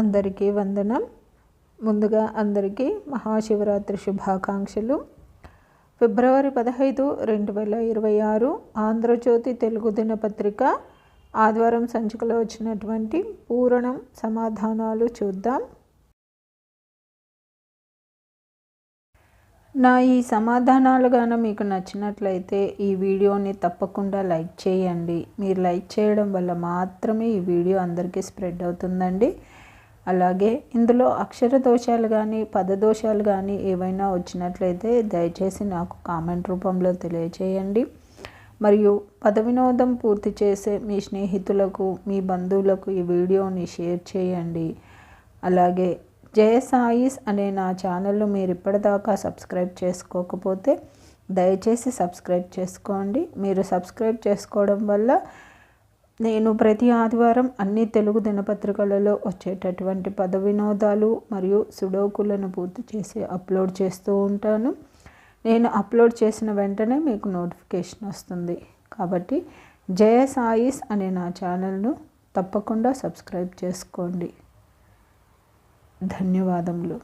అందరికీ వందనం. ముందుగా అందరికీ మహాశివరాత్రి శుభాకాంక్షలు. ఫిబ్రవరి పదహైదు రెండు వేల ఇరవై ఆరు ఆంధ్రజ్యోతి తెలుగు దినపత్రిక ఆదివారం సంచికలో వచ్చినటువంటి పూరణం సమాధానాలు చూద్దాం. నా ఈ సమాధానాలు గాన మీకు నచ్చినట్లయితే ఈ వీడియోని తప్పకుండా లైక్ చేయండి. మీరు లైక్ చేయడం వల్ల మాత్రమే ఈ వీడియో అందరికీ స్ప్రెడ్ అవుతుందండి. అలాగే ఇందులో అక్షర దోషాలు కానీ పదదోషాలు కానీ ఏవైనా వచ్చినట్లయితే దయచేసి నాకు కామెంట్ రూపంలో తెలియచేయండి. మరియు పద వినోదం పూర్తి చేసే మీ స్నేహితులకు మీ బంధువులకు ఈ వీడియోని షేర్ చేయండి. అలాగే జయ సాయిస్ అనే నా ఛానల్ను మీరు ఇప్పటిదాకా సబ్స్క్రైబ్ చేసుకోకపోతే దయచేసి సబ్స్క్రైబ్ చేసుకోండి. మీరు సబ్స్క్రైబ్ చేసుకోవడం వల్ల నేను ప్రతి ఆదివారం అన్ని తెలుగు దినపత్రికలలో వచ్చేటటువంటి పద వినోదాలు మరియు సుడోకులను పూర్తి చేసి అప్లోడ్ చేస్తూ ఉంటాను. నేను అప్లోడ్ చేసిన వెంటనే మీకు నోటిఫికేషన్ వస్తుంది. కాబట్టి జయ సాయిస్ అనే నా ఛానల్ను తప్పకుండా సబ్స్క్రైబ్ చేసుకోండి. ధన్యవాదములు.